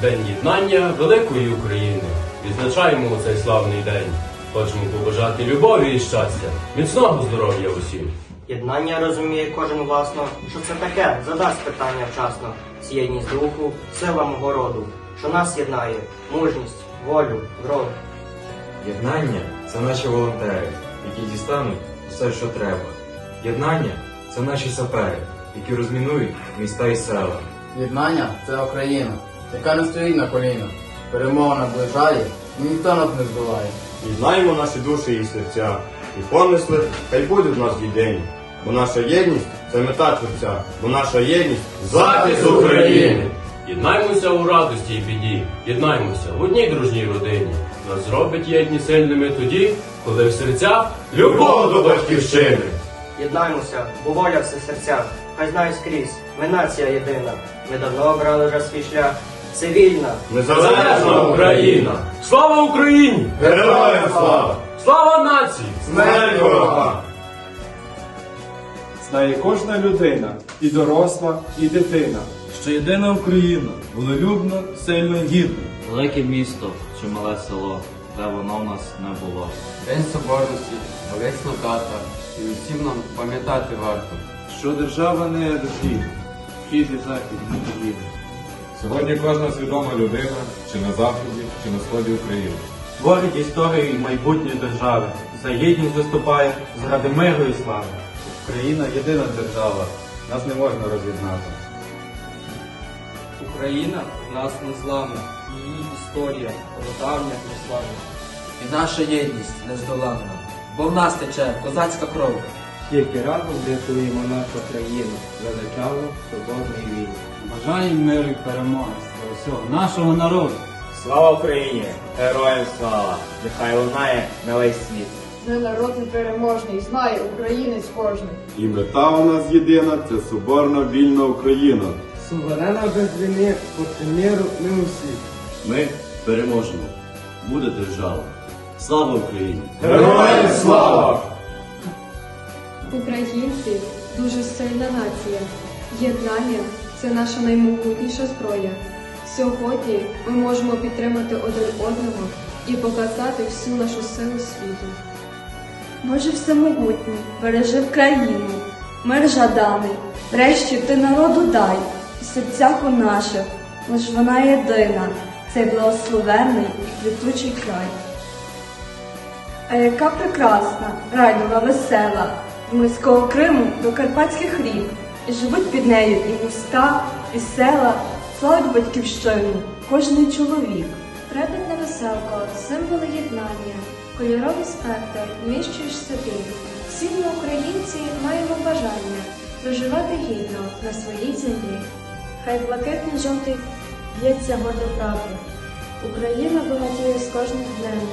День єднання великої України. Відзначаємо у цей славний день. Хочемо побажати любові і щастя, міцного здоров'я усім. Єднання розуміє кожен власно, що це таке, задасть питання вчасно. Єдність духу, сила мого роду, що нас єднає, мужність, волю, вроду. Єднання це наші волонтери, які дістануть все, що треба. Єднання це наші сапери, які розмінують міста і села. Єднання це Україна, яка не стоїть на колінах. Перемога наближає, і ніхто нас не здолає. Єднаємо наші душі і серця, і помисли, хай будуть в нас єдині. Бо наша єдність це мета творця, бо наша єдність Захист України! Єднаймося у радості і біді, єднаймося в одній дружній родині. Нас зробить єдні сильними тоді, коли в серцях любов до батьківщини. Єднаймося, бо воля все серця, хай знає скрізь, ми нація єдина. Ми давно обрали вже свій шлях. Це вільна, Незалежна Україна! Слава Україні! Героям слава! Слава нації! Смерть ворога! Знає кожна людина, і доросла, і дитина, що єдина Україна волелюбна, сильна і гідна. Велике місто чи мале село, де воно в нас не було. День Соборності, велична дата, і усім нам пам'ятати варто. Що держава не є дохід, вхід і захід не. Сьогодні кожна свідома людина, чи на заході, чи на сході України. Творить історію і майбутнє держави. За єдність виступає заради миру і слави. Україна єдина держава, нас не можна роз'єднати. Україна в нас незламна, її історія родавня і славна. І наша єдність нездоланна, бо в нас тече козацька кров. Тільки разом врятуємо нашу країну, величавну, свободну і вільну. Бажаємо миру і перемоги для всього нашого народу. Слава Україні! Героям слава! Нехай лунає на весь світ! Ми народ непереможний, знає українець кожний. І мета у нас єдина це соборна вільна Україна. Суверена без війни, хоч миру не усі. Ми переможемо. Буде держава. Слава Україні! Героям слава! Українці дуже сильна нація. Єднання це наша наймогутніша зброя. Сьогодні ми можемо підтримати один одного і показати всю нашу силу світу. Боже всемогутній, бережи країну, мир жаданий, врешті ти народу дай, в серцях у наших, лиш вона єдина, цей благословенний і квітучий край. А яка прекрасна, райдова, весела, з морського Криму до карпатських рік, і живуть під нею і міста, і села, славить батьківщину, кожний чоловік. Трепетна веселка, символи єднання, кольоровий спектр, вміщуєш собі. Всі ми, українці, маємо бажання проживати гідно на своїй землі. Хай блакитний жовтий б'ється гордо правди. Україна багатіє з кожним днем.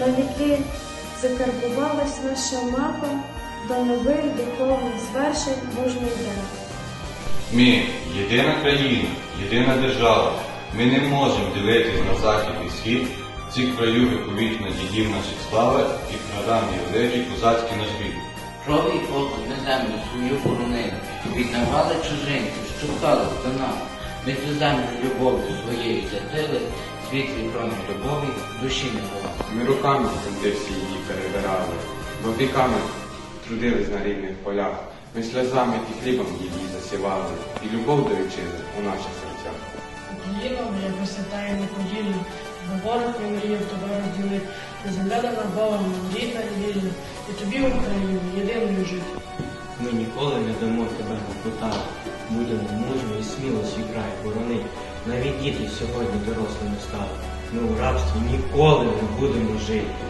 На віки закарбувалась наша мапа до нових духовних звершень мужній день. Ми єдина країна, єдина держава. Ми не можемо дивитись на захід і схід. Цих краю віковічно дідів наших слави і прадавні великий козацький наш рід. Кров і потом на землю свою боронили, віддавали чужинців, що вклали до нас. Ми цю землю любов'ю своєю затили, світлі промінь любові душі не було. Ми руками землі всі її перебирали, бо віками трудились на рідних полях. Ми сльозами і хлібом її засівали, і любов до доручили у наших серцях. Україна, моя висота і неподільна, бо ворог не мріяв тебе розділити, і земля дана Богом, рідна і вільна, і тобі, Україну, єдиною жити. Ми ніколи не дамо тебе попитати. Будемо мужньо і сміло свій край боронити. Навіть діти сьогодні дорослими стали. Ми у рабстві ніколи не будемо жити.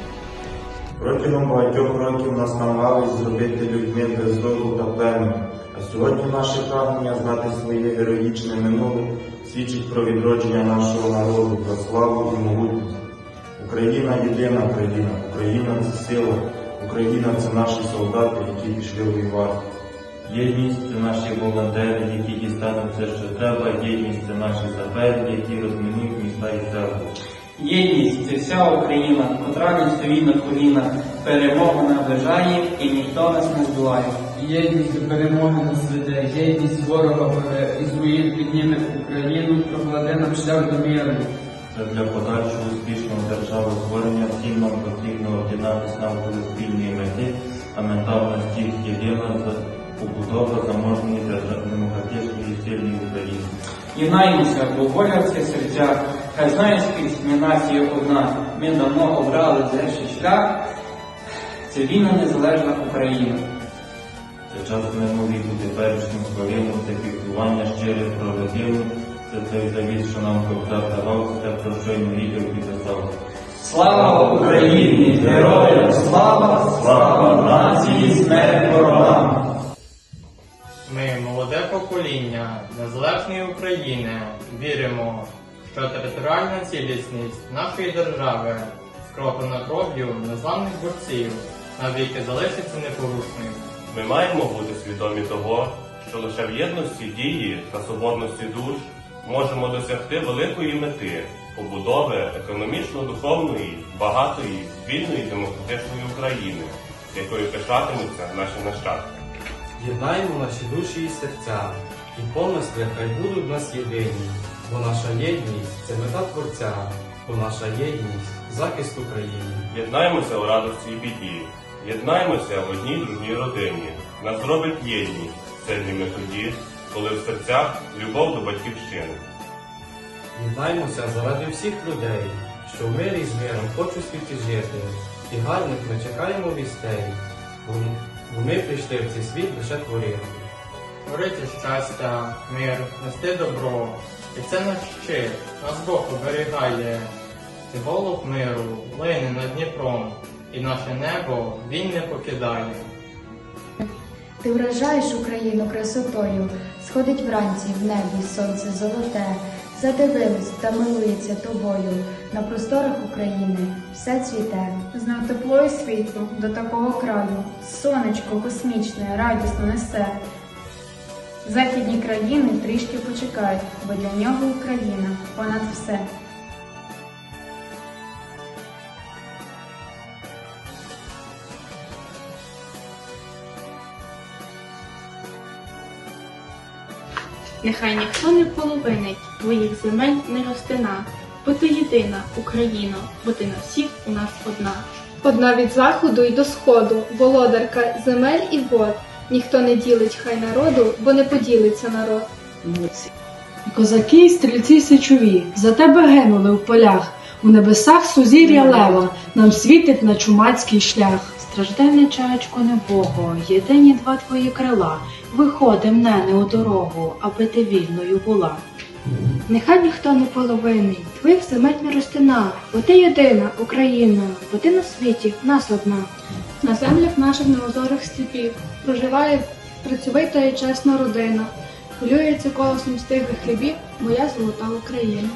Протягом багатьох років нас намагались зробити людьми без долу та племені. А сьогодні наше прагнення знати своє героїчне минуле свідчить про відродження нашого народу, про славу і могутність. Україна єдина країна, Україна це сила, Україна це наші солдати, які пішли воювати. Єдність це наші волонтери, які дістануть все, що треба. Єдність це наші сапери, які розмінують міста і села. Єдність це вся Україна, котра не стоїть на колінах, перемогу наближає і ніхто нас не здолає. єдність перемоги нас веде, єдність ворога бере, Ізраїль підніме Україну, прокладе нам шлях до миру. Та для подальшого успішного державотворення всім нам потрібно об'єднатися навколо спільної мети, а мета в нас тільки єдина за побудова заможної держави демократичної і сильної України. Єднаймося, бо воля це серця. Хай знаєш, скрізь ми нація одна. Ми давно обрали держий шлях. Це вільна незалежна Україна. Це час минулий бути теперішнім хвилину, це піклування щире про родину, це той завіт, що нам Бог давав, це про що й відео підписав. Слава Україні! Героям слава! Слава нації, смерть ворогам! Ми, молоде покоління незалежної України, віримо, що територіальна цілісність нашої держави скроплена кров'ю незламних борців навіки залишиться непорушною. Ми маємо бути свідомі того, що лише в єдності дії та соборності душ можемо досягти великої мети побудови економічно-духовної, багатої, вільної демократичної України, якою пишатимуться наші нащадки. Єднаємо наші душі і серця, і помисли хай будуть в нас єдині, бо наша єдність це мета Творця, бо наша єдність захист України. Єднаємося у радості і біді, єднаємося в одній дружній родині. Нас зробить єдність сильними тоді, коли в серцях любов до батьківщини. Єднаймося заради всіх людей, що в мирі з миром хочуть світі жити, і гарних ми чекаємо вістей, бо бо ми прийшли в цей світ лише творити. Творити щастя, мир, нести добро. І це наш щит, нас Бог оберігає. Ти голуб миру, лине над Дніпром, і наше небо він не покидає. Ти вражаєш Україну красотою, сходить вранці в небі сонце золоте, задивились та милується тобою. На просторах України все цвіте. Знав тепло і світло до такого краю, сонечко космічне, радісно несе. Західні країни трішки почекають, бо для нього Україна понад все. Нехай ніхто не половинить твоїх земель не розтина, бо ти єдина Україно, бо ти на всіх у нас одна. Одна від заходу й до сходу, володарка земель і вод. Ніхто не ділить хай народу, бо не поділиться народ. Козаки й стрільці січові, за тебе гинули в полях, у небесах сузір'я лева, нам світить на чумацький шлях. Стражденне чаєчко небого, єдині два твої крила, виходи мене у дорогу, аби ти вільною була. Нехай ніхто не половинний, твоїх земель не розтина, бо ти єдина Україна, бо ти на світі нас одна. На землях наших неозорих степів проживає працьовита і чесна родина. Хвилюється колосом стиглих хлібів моя золота Україна.